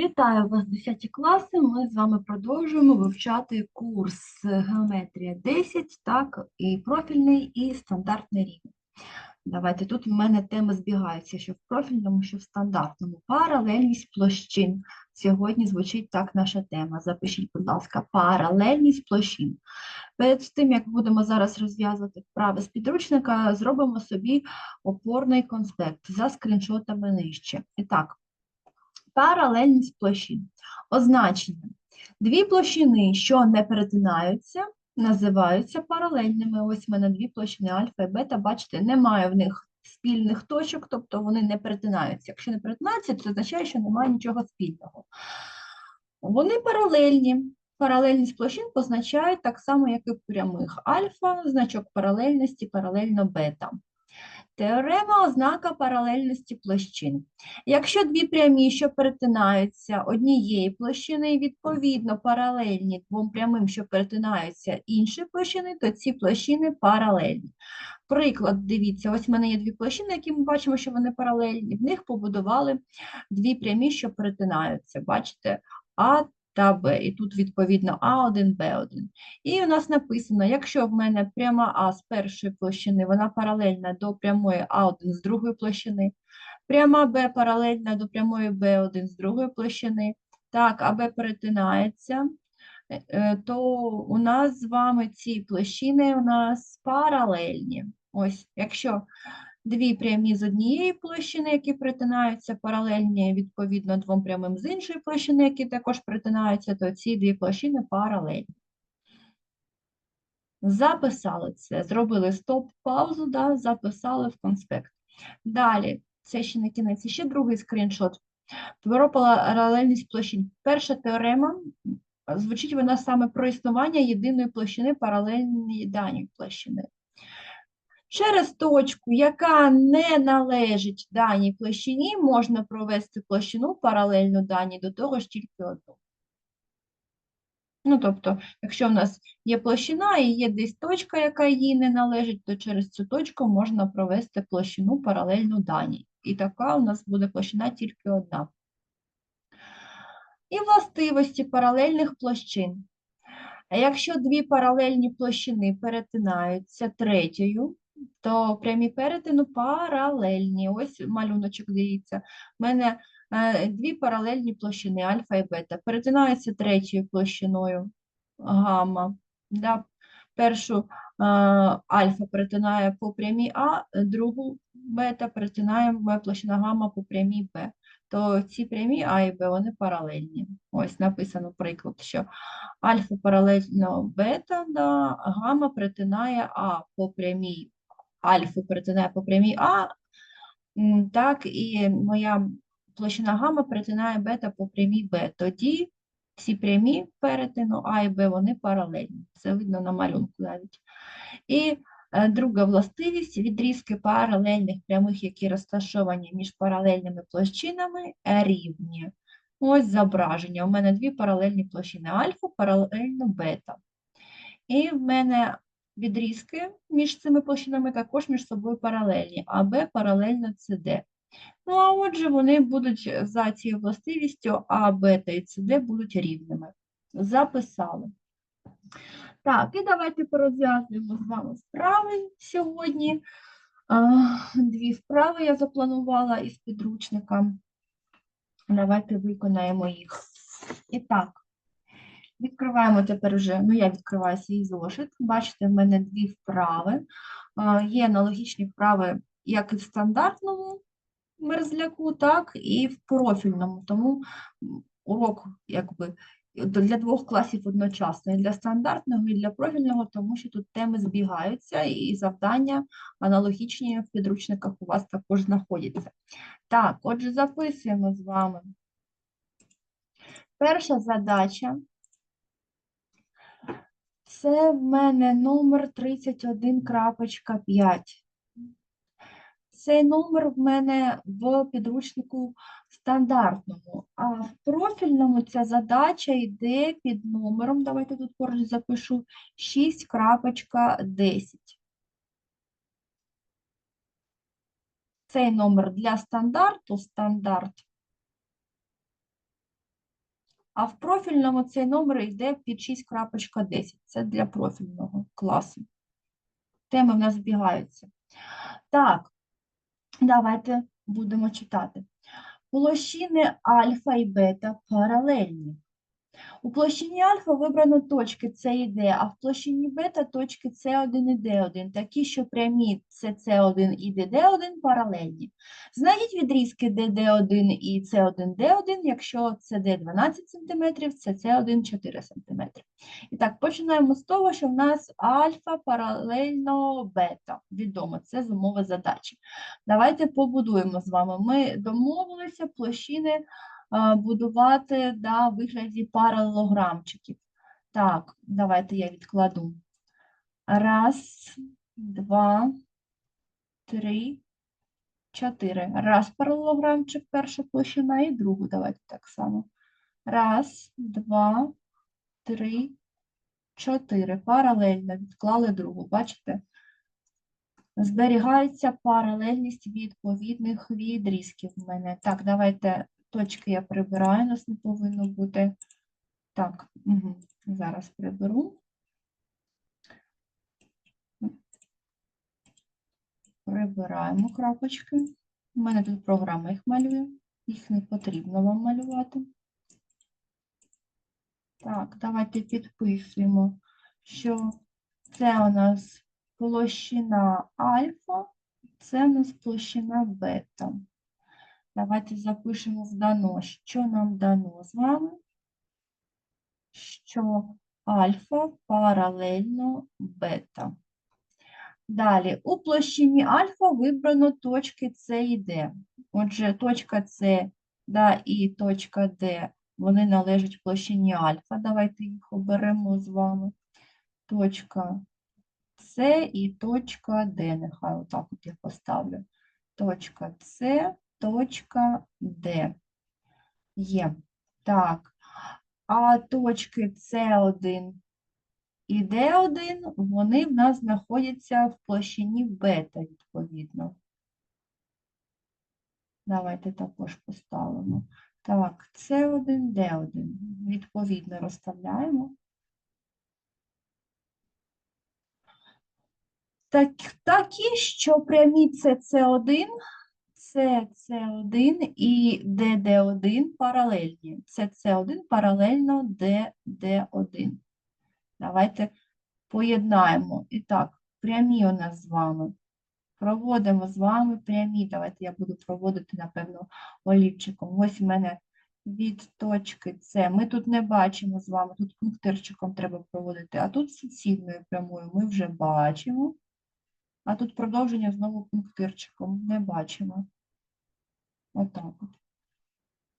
Вітаю вас, 10 класи. Ми з вами продовжуємо вивчати курс Геометрія 10, так, і профільний, і стандартний рівень. Давайте тут в мене теми збігаються, що в профільному, що в стандартному. Паралельність площин. Сьогодні звучить так наша тема. Запишіть, будь ласка, паралельність площин. Перед тим, як будемо зараз розв'язувати вправи з підручника, зробимо собі опорний конспект за скріншотами нижче. І так, паралельність площин. Означення. Дві площини, що не перетинаються, називаються паралельними. Ось в мене дві площини альфа і бета, бачите, немає в них спільних точок, тобто вони не перетинаються. Якщо не перетинаються, це означає, що немає нічого спільного. Вони паралельні. Паралельність площин позначають так само, як і прямих. Альфа, значок паралельності, паралельно бета. Теорема ознака паралельності площин. Якщо дві прямі, що перетинаються однієї площини, відповідно паралельні двом прямим, що перетинаються інші площини, то ці площини паралельні. Приклад, дивіться, ось в мене є дві площини, які ми бачимо, що вони паралельні. В них побудували дві прямі, що перетинаються. Бачите, А та Б. І тут, відповідно, А1, Б1. І у нас написано, якщо в мене пряма А з першої площини, вона паралельна до прямої А1 з другої площини, пряма Б паралельна до прямої Б1 з другої площини, так, АБ перетинається, е, е, то у нас з вами ці площини у нас паралельні. Ось, якщо дві прямі з однієї площини, які перетинаються паралельні, відповідно, двом прямим з іншої площини, які також перетинаються, то ці дві площини паралельні. Записали це, зробили стоп-паузу, да, записали в конспект. Далі, це ще не кінець, ще другий скріншот. Про паралельність площин. Перша теорема, звучить вона саме про існування єдиної площини паралельної даній площини. Через точку, яка не належить даній площині, можна провести площину паралельну даній до того ж тільки одну. Ну, тобто, якщо в нас є площина і є десь точка, яка їй не належить, то через цю точку можна провести площину паралельну даній. І така у нас буде площина тільки одна. І властивості паралельних площин. Якщо дві паралельні площини перетинаються третьою, то прямі перетину паралельні. Ось малюночок дивіться. У мене е, дві паралельні площини альфа і бета. Перетинаються третьою площиною гамма. Да? Першу е, альфа перетинає по прямій А, другу бета перетинає площина гамма по прямій Б. То ці прямі А і Б, вони паралельні. Ось написано приклад, що альфа паралельно бета, да, гамма перетинає А по прямій альфу перетинає по прямій А, так і моя площина гамма перетинає бета по прямій Б. Тоді всі прямі перетину А і Б, вони паралельні. Це видно на малюнку навіть. І е, друга властивість відрізки паралельних прямих, які розташовані між паралельними площинами, рівні. Ось зображення. У мене дві паралельні площини альфа, паралельно бета. І в мене відрізки між цими площинами також між собою паралельні, а Б паралельно СД. Ну, а отже, вони будуть за цією властивістю А, Б та і СД будуть рівними. Записали. Так, і давайте порозв'язуємо з вами вправи сьогодні. Дві вправи я запланувала із підручника. Давайте виконаємо їх. І так, Відкриваємо тепер вже, ну я відкриваю свій зошит. Бачите, в мене дві вправи. Є аналогічні вправи як і в стандартному мерзляку, так і в профільному. Тому урок якби для двох класів одночасно, і для стандартного, і для профільного, тому що тут теми збігаються, і завдання аналогічні в підручниках у вас також знаходяться. Так, отже, записуємо з вами. Перша задача це в мене номер 31.5. Цей номер в мене в підручнику стандартному, а в профільному ця задача йде під номером, давайте тут поруч запишу 6.10. Цей номер для стандарту, стандарт А в профільному цей номер йде під 6.10. Це для профільного класу. Теми в нас збігаються. Так, давайте будемо читати. Площини альфа і бета паралельні. У площині альфа вибрано точки С і Д, а в площині бета точки С1 і Д1, такі, що прямі СС1 і ДД1 паралельні. Знайдіть відрізки ДД1 і С1Д1, якщо СД 12 см, СС1 4 см. І так, починаємо з того, що в нас альфа паралельно бета. Відомо, це з умови задачі. Давайте побудуємо з вами. Ми домовилися площини будувати да, в вигляді паралелограмчиків. Так, давайте я відкладу. Раз, два, три, чотири. Раз паралелограмчик, перша площина, і другу давайте так само. Раз, два, три, чотири. Паралельно відклали другу. Бачите? Зберігається паралельність відповідних відрізків в мене. Так, давайте точки я прибираю, у нас не повинно бути. Так, угу. зараз приберу. Прибираємо крапочки. У мене тут програма їх малює, їх не потрібно вам малювати. Так, давайте підписуємо, що це у нас площина альфа, це у нас площина бета. Давайте запишемо в дано, що нам дано з вами, що альфа паралельно бета. Далі, у площині альфа вибрано точки С і Д. Отже, точка С да, і точка Д, вони належать площині альфа. Давайте їх оберемо з вами. Точка С і точка Д. Нехай отак от я поставлю. Точка С, точка Д. Є. Так. А точки С1 і Д1, вони в нас знаходяться в площині бета, відповідно. Давайте також поставимо. Так, С1, Д1. Відповідно розставляємо. Так, такі, що прямі СС1, СС1 і ДД1 паралельні. СС1 паралельно ДД1. Давайте поєднаємо. І так, прямі у нас з вами. Проводимо з вами прямі. Давайте я буду проводити, напевно, олівчиком. Ось в мене від точки С. Ми тут не бачимо з вами, тут пунктирчиком треба проводити, а тут суцільною прямою ми вже бачимо. А тут продовження знову пунктирчиком не бачимо. Отак.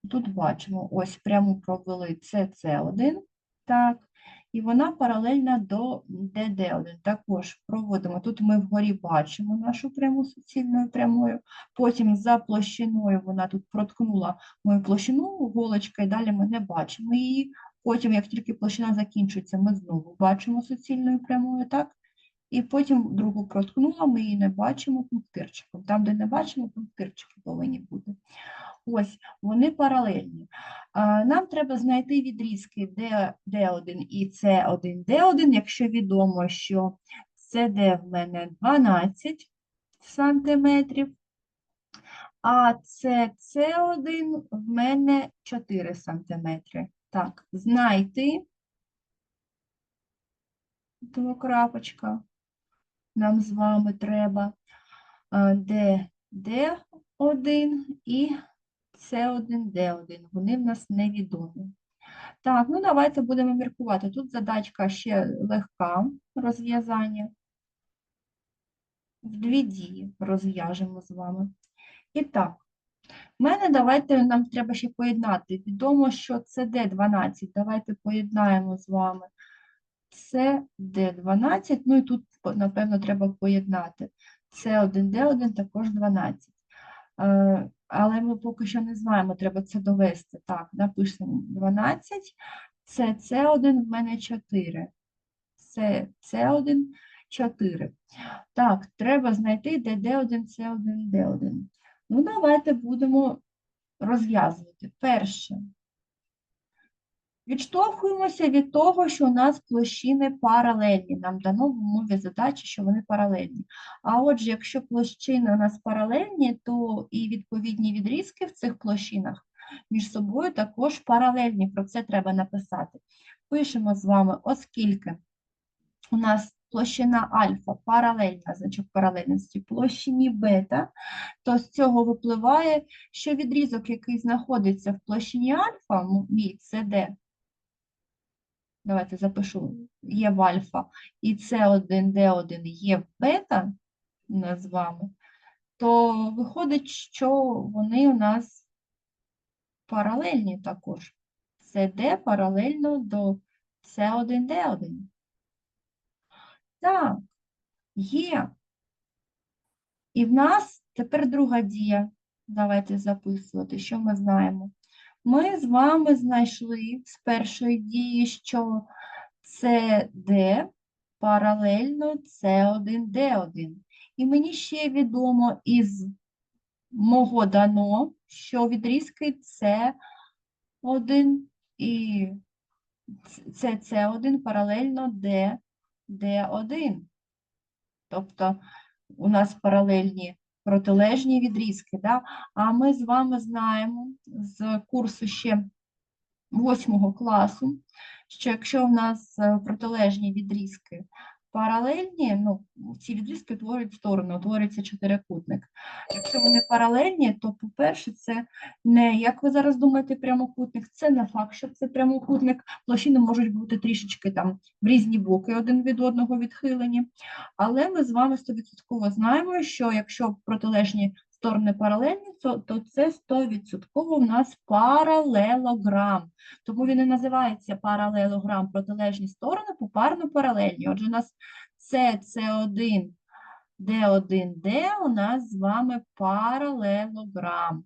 Тут бачимо, ось пряму провели СС1, так, і вона паралельна до ДД1. Також проводимо. Тут ми вгорі бачимо нашу пряму суцільною прямою, потім за площиною вона тут проткнула мою площину голочка, і далі ми не бачимо її. Потім, як тільки площина закінчується, ми знову бачимо суцільною прямою, так? І потім другу проткнула, ми її не бачимо пунктирчиком. Там, де не бачимо, пунктирчики повинні бути. Ось, вони паралельні. Нам треба знайти відрізки D, D1 і C1, D1, якщо відомо, що CD в мене 12 сантиметрів, а CC1 в мене 4 сантиметри. Так, знайти двокрапочка нам з вами треба D, D1 і С1, Д1. Вони в нас невідомі. Так, ну давайте будемо міркувати. Тут задачка ще легка розв'язання. В дві дії розв'яжемо з вами. І так, в мене давайте нам треба ще поєднати. Відомо, що це Д12. Давайте поєднаємо з вами це Д12, ну і тут, напевно, треба поєднати. С1, Д1 також 12. Е, Але ми поки що не знаємо, треба це довести. Так, напишемо 12, це С1 в мене 4. Це С1, 4. Так, треба знайти де Д1, С1, Д1. Ну, давайте будемо розв'язувати. Перше. Відштовхуємося від того, що у нас площини паралельні. Нам дано в умові задачі, що вони паралельні. А отже, якщо площини у нас паралельні, то і відповідні відрізки в цих площинах між собою також паралельні. Про це треба написати. Пишемо з вами, оскільки у нас площина альфа паралельна, значок паралельності площині бета, то з цього випливає, що відрізок, який знаходиться в площині альфа, ну, мій CD, давайте запишу, є в альфа, і С1, Д1 є в бета, з вами, то виходить, що вони у нас паралельні також. CD паралельно до С1, Д1. Так, є. І в нас тепер друга дія. Давайте записувати, що ми знаємо. Ми з вами знайшли з першої дії, що CD паралельно С1, Д1. І мені ще відомо із мого дано, що відрізки С1 і СС1 паралельно Д, Д1. Тобто у нас паралельні протилежні відрізки, да? а ми з вами знаємо з курсу ще 8 класу, що якщо в нас е, протилежні відрізки паралельні, ну, ці відрізки творять сторону, утворюється чотирикутник. Якщо вони паралельні, то, по-перше, це не, як ви зараз думаєте, прямокутник, це не факт, що це прямокутник. Площини можуть бути трішечки там в різні боки один від одного відхилені. Але ми з вами 100% знаємо, що якщо протилежні сторони паралельні, то, це 100% у нас паралелограм. Тому він і називається паралелограм протилежні сторони попарно паралельні. Отже, у нас це С1, Д1, Д у нас з вами паралелограм.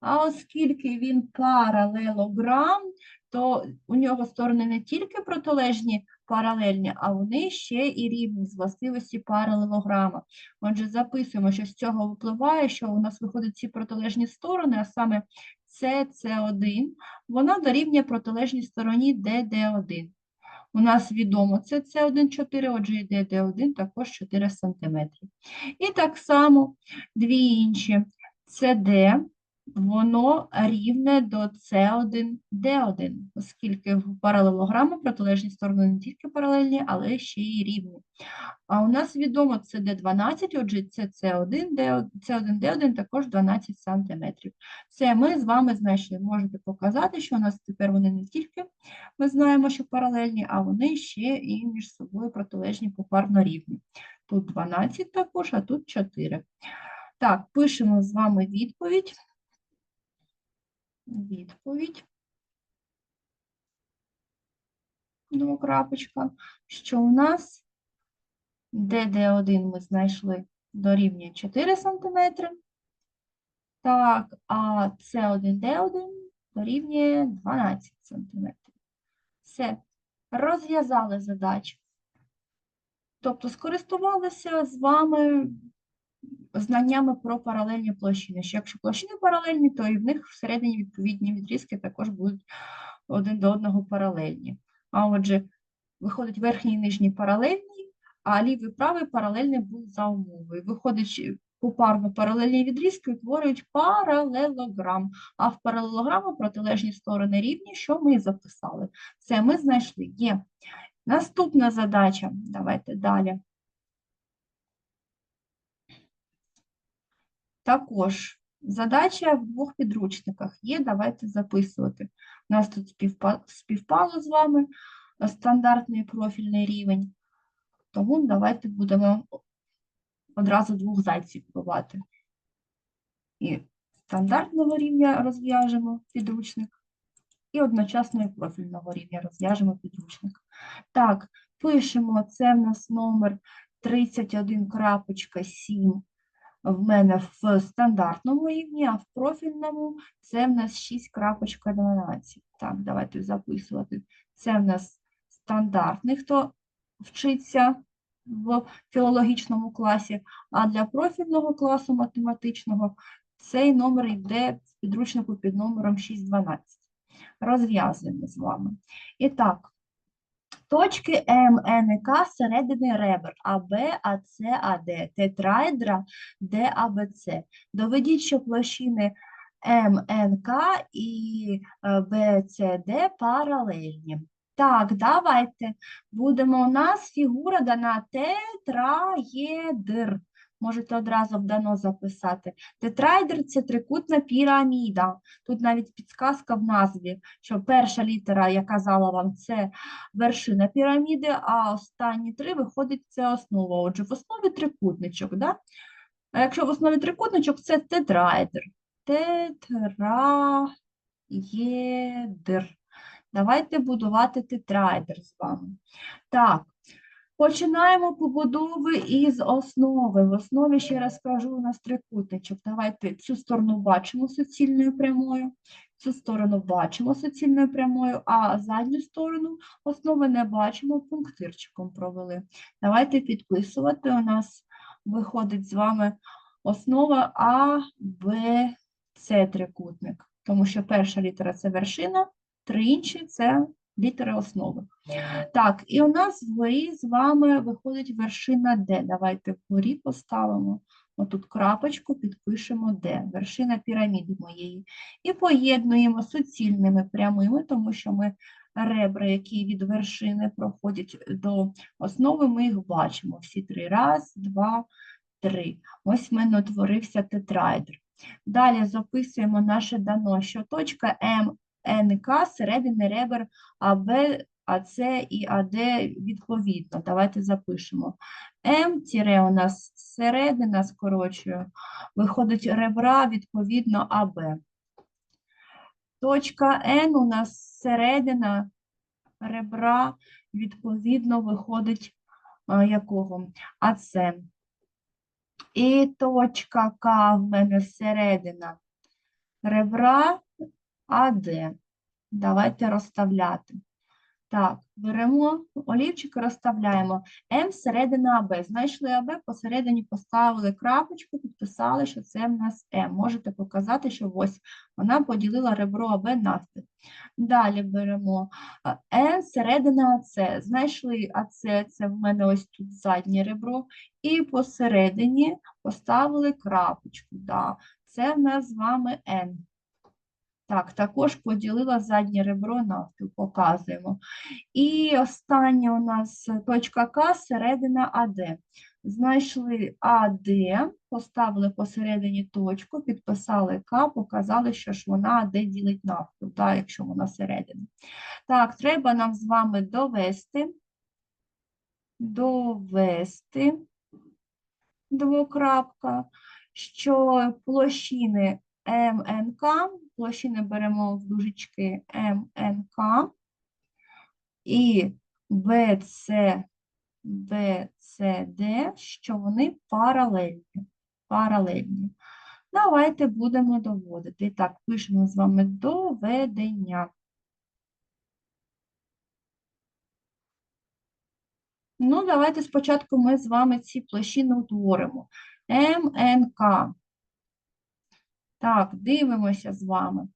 А оскільки він паралелограм, то у нього сторони не тільки протилежні паралельні, а вони ще і рівні з властивості паралелограма. Отже, записуємо, що з цього випливає, що у нас виходять ці протилежні сторони, а саме С, С1, вона дорівнює протилежній стороні ДД1. У нас відомо це С1 4, отже, і ДД1 також 4 см. І так само дві інші CD, воно рівне до С1, Д1, оскільки в паралелограму протилежні сторони не тільки паралельні, але ще й рівні. А у нас відомо це Д12, отже, це С1, С1, Д1 також 12 см. Це ми з вами знайшли. Можете показати, що у нас тепер вони не тільки, ми знаємо, що паралельні, а вони ще і між собою протилежні попарно рівні. Тут 12 також, а тут 4. Так, пишемо з вами відповідь відповідь. Двокрапочка, що у нас ДД1 ми знайшли дорівнює 4 см. Так, а С1Д1 дорівнює 12 см. Все, розв'язали задачу. Тобто скористувалися з вами знаннями про паралельні площини. Що якщо площини паралельні, то і в них всередині відповідні відрізки також будуть один до одного паралельні. А отже, виходить верхній і нижній паралельні, а лівий і правий паралельний був за умовою. Виходить, попарно паралельні відрізки утворюють паралелограм, а в паралелограму протилежні сторони рівні, що ми і записали. Це ми знайшли. Є. Наступна задача. Давайте далі. Також задача в двох підручниках є, давайте записувати. У нас тут співпало з вами стандартний профільний рівень, тому давайте будемо одразу двох зайців вбивати. І стандартного рівня розв'яжемо підручник, і одночасно і профільного рівня розв'яжемо підручник. Так, пишемо, це в нас номер 31.7 в мене в стандартному рівні, а в профільному це в нас 6.12. Так, давайте записувати. Це в нас стандартний, хто вчиться в філологічному класі, а для профільного класу математичного Цей номер йде в підручнику під номером 6.12. Розв'язуємо з вами. І так, точки М, Н ребер АБ, АЦ, АД, тетраедра ДАБЦ. Доведіть, що площини МНК і е, Б, С, Д паралельні. Так, давайте. Будемо у нас фігура дана тетраєдр. Можете одразу вдано записати. Тетраедр – це трикутна піраміда. Тут навіть підсказка в назві, що перша літера, я казала вам, це вершина піраміди, а останні три виходить це основа. Отже, в основі трикутничок, да? А якщо в основі трикутничок, це тетраедр. Тетраєдр. Давайте будувати тетраедр з вами. Так, починаємо побудови із основи. В основі, ще раз кажу, у нас трикутничок. Давайте цю сторону бачимо суцільною прямою, цю сторону бачимо суцільною прямою, а задню сторону основи не бачимо, пунктирчиком провели. Давайте підписувати. У нас виходить з вами основа А, Б, С трикутник. Тому що перша літера це вершина, три інші це літери основи. Так, і у нас вгорі з вами виходить вершина Д. Давайте вгорі поставимо. Отут крапочку підпишемо Д, вершина піраміди моєї. І поєднуємо суцільними прямими, тому що ми ребра, які від вершини проходять до основи, ми їх бачимо. Всі три. Раз, два, три. Ось в мене утворився тетраедр. Далі записуємо наше дано, що точка М, Н, К середини ребер АБ, АЦ і АД відповідно. Давайте запишемо. М тире у нас середина скорочую, виходить ребра відповідно АБ. Точка Н у нас середина ребра відповідно виходить якого? АЦ. І точка К в мене середина ребра АД. Давайте розставляти. Так, беремо олівчик і розставляємо. М середина АБ. Знайшли АБ, посередині поставили крапочку, підписали, що це в нас М. Можете показати, що ось вона поділила ребро АБ навпіл. Далі беремо Н середина АЦ. Знайшли АЦ, це в мене ось тут заднє ребро. І посередині поставили крапочку. Да. Це в нас з вами Н. Так, також поділила заднє ребро навпіл, показуємо. І останнє у нас точка К, середина АД. Знайшли АД, поставили посередині точку, підписали К, показали, що ж вона АД ділить навпіл, так, якщо вона середина. Так, треба нам з вами довести, довести, двокрапка, що площини МНК, площини беремо в дужечки МНК і БЦ, БЦД, що вони паралельні. паралельні. Давайте будемо доводити. І так, пишемо з вами доведення. Ну, давайте спочатку ми з вами ці площини утворимо. МНК. Так, дивимося з вами.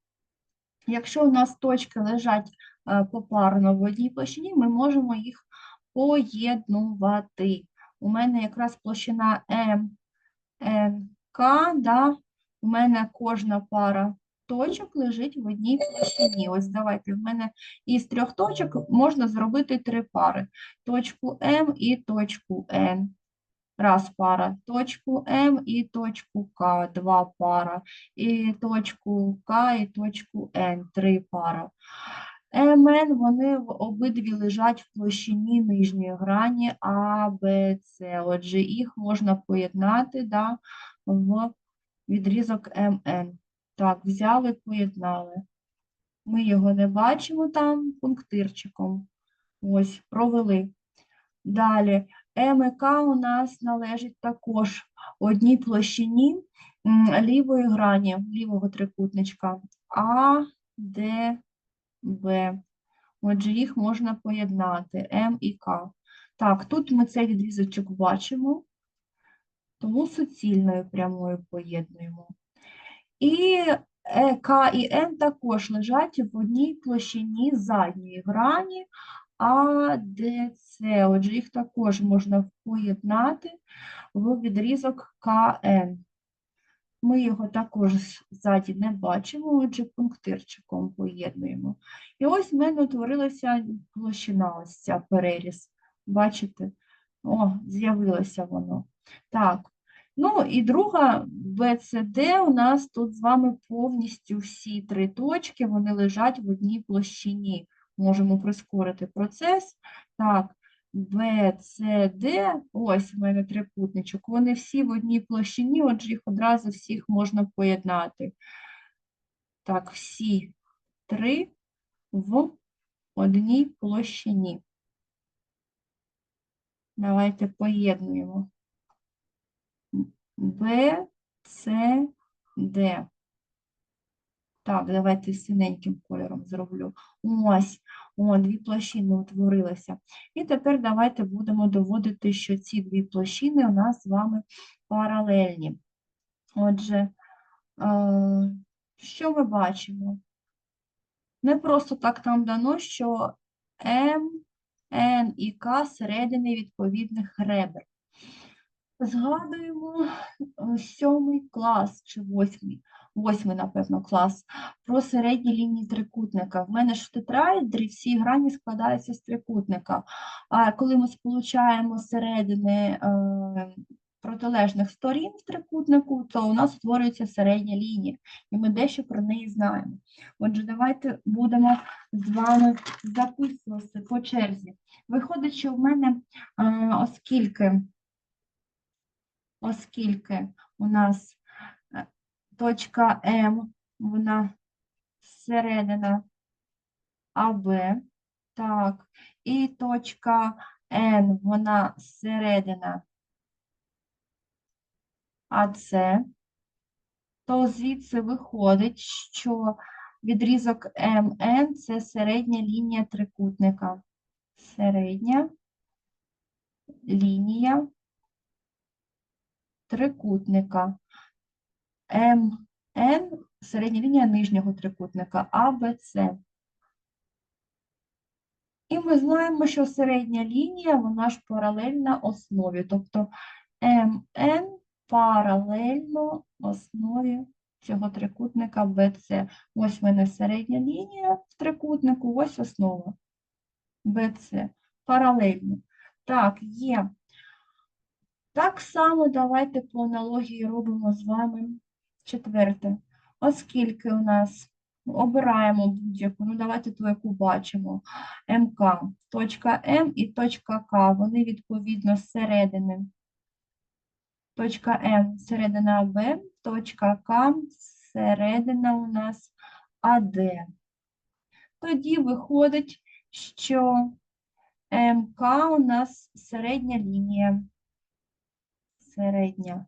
Якщо у нас точки лежать е, попарно в одній площині, ми можемо їх поєднувати. У мене якраз площина МНК, да? у мене кожна пара точок лежить в одній площині. Ось давайте, в мене із трьох точок можна зробити три пари. Точку М і точку Н. Раз пара, точку М і точку К, два пара, і точку К і точку Н, три пара. МН, вони обидві лежать в площині нижньої грані А, Б, С. Отже, їх можна поєднати да, в відрізок МН. Так, взяли, поєднали. Ми його не бачимо там пунктирчиком. Ось, провели. Далі, МК у нас належить також одній площині лівої грані, лівого трикутничка А, Д, Б. Отже, їх можна поєднати М і К. Так, тут ми цей відрізочок бачимо, тому суцільною прямою поєднуємо. І е, К і Н також лежать в одній площині задньої грані АДЦ. Отже, їх також можна поєднати в відрізок КН. Ми його також ззаді не бачимо, отже, пунктирчиком поєднуємо. І ось в мене утворилася площина, ось ця переріз. Бачите? О, з'явилося воно. Так. Ну і друга BCD у нас тут з вами повністю всі три точки, вони лежать в одній площині. Можемо прискорити процес. Так, BCD, ось в мене трикутничок, вони всі в одній площині, отже, їх одразу всіх можна поєднати. Так, всі три в одній площині. Давайте поєднуємо. Б, С, Д. Так, давайте синеньким кольором зроблю. Ось, о, дві площини утворилися. І тепер давайте будемо доводити, що ці дві площини у нас з вами паралельні. Отже, е, що ми бачимо? Не просто так нам дано, що М, Н і К середини відповідних ребер. Згадуємо е, сьомий клас чи восьмий, восьмий, напевно, клас, про середні лінії трикутника. В мене ж в тетраедрі всі грані складаються з трикутника. А коли ми сполучаємо середини е, протилежних сторін в трикутнику, то у нас утворюється середня лінія, і ми дещо про неї знаємо. Отже, давайте будемо з вами записувати по черзі. Виходить, що в мене, е, оскільки оскільки у нас точка М, вона середина АБ, так, і точка Н, вона середина АС, то звідси виходить, що відрізок МН – це середня лінія трикутника. Середня лінія трикутника. МН середня лінія нижнього трикутника АБЦ. І ми знаємо, що середня лінія, вона ж паралельна основі, тобто МН паралельно основі цього трикутника БЦ. Ось в мене середня лінія в трикутнику, ось основа БЦ. Паралельно. Так, є. Так само давайте по аналогії робимо з вами четверте. Оскільки у нас обираємо будь-яку, ну давайте ту, яку бачимо, МК, точка М і точка К, вони відповідно з середини. Точка М середина АБ, точка К середина у нас АД. Тоді виходить, що МК у нас середня лінія середня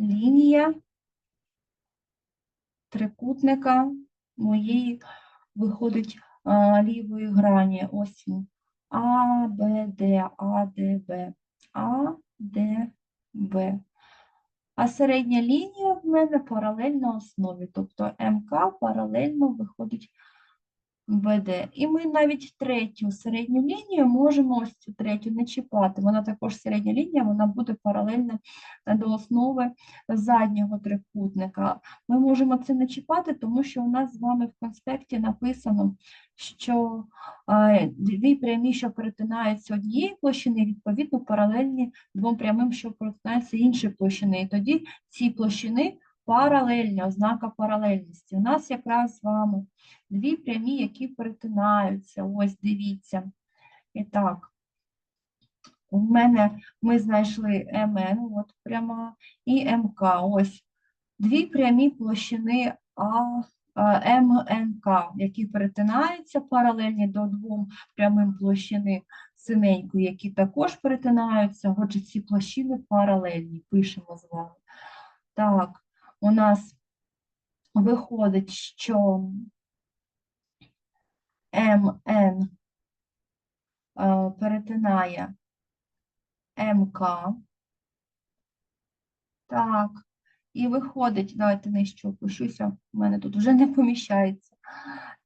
лінія трикутника моєї виходить лівої грані. Ось він. А, Б, Д, А, Д, Б, А, Д, Б. А середня лінія в мене паралельна основі, тобто МК паралельно виходить БД. І ми навіть третю середню лінію можемо ось цю третю не чіпати. Вона також середня лінія, вона буде паралельна до основи заднього трикутника. Ми можемо це не чіпати, тому що у нас з вами в конспекті написано, що дві прямі, що перетинаються однієї площини, відповідно паралельні двом прямим, що перетинаються іншої площини. І тоді ці площини паралельні, ознака паралельності. У нас якраз з вами дві прямі, які перетинаються. Ось дивіться. І так, у мене ми знайшли МН, от пряма, і МК. Ось дві прямі площини А. МНК, які перетинаються паралельні до двом прямим площини синенької, які також перетинаються, отже, ці площини паралельні, пишемо з вами. Так, у нас виходить, що МН е, перетинає МК. Так, І виходить, давайте нижче опущуся, в мене тут вже не поміщається.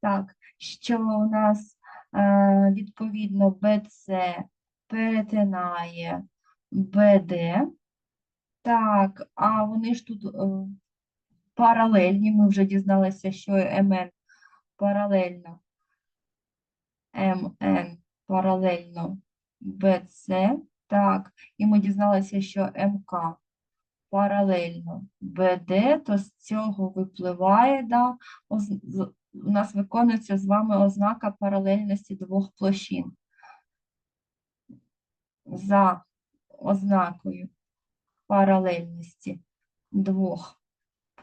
Так, що у нас е, відповідно BC перетинає BD. Так, а вони ж тут е, паралельні. Ми вже дізналися, що МН паралельно МН паралельно BC. Так, і ми дізналися, що МК паралельно БД, то з цього випливає, да, у нас виконується з вами ознака паралельності двох площин. За ознакою паралельності двох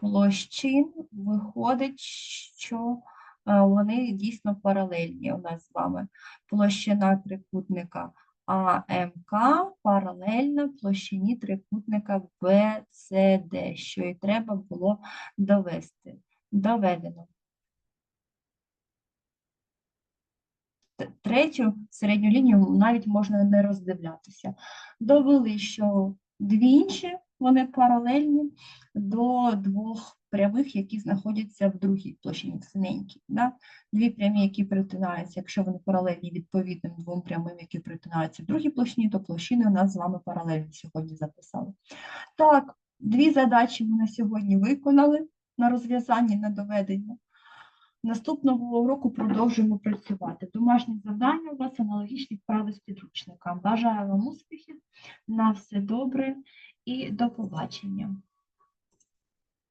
площин виходить, що е, вони дійсно паралельні у нас з вами. Площина трикутника АМК паралельна площині трикутника BCD, що і треба було довести. Доведено. Третю середню лінію навіть можна не роздивлятися. Довели, що дві інші вони паралельні до двох прямих, які знаходяться в другій площині, синенькій. Да? Дві прямі, які перетинаються, якщо вони паралельні відповідним двом прямим, які перетинаються в другій площині, то площини у нас з вами паралельні сьогодні записали. Так, дві задачі ми на сьогодні виконали на розв'язання, на доведення. Наступного уроку продовжуємо працювати. Домашні завдання у вас аналогічні вправи з підручником. Бажаю вам успіхів, на все добре і до побачення.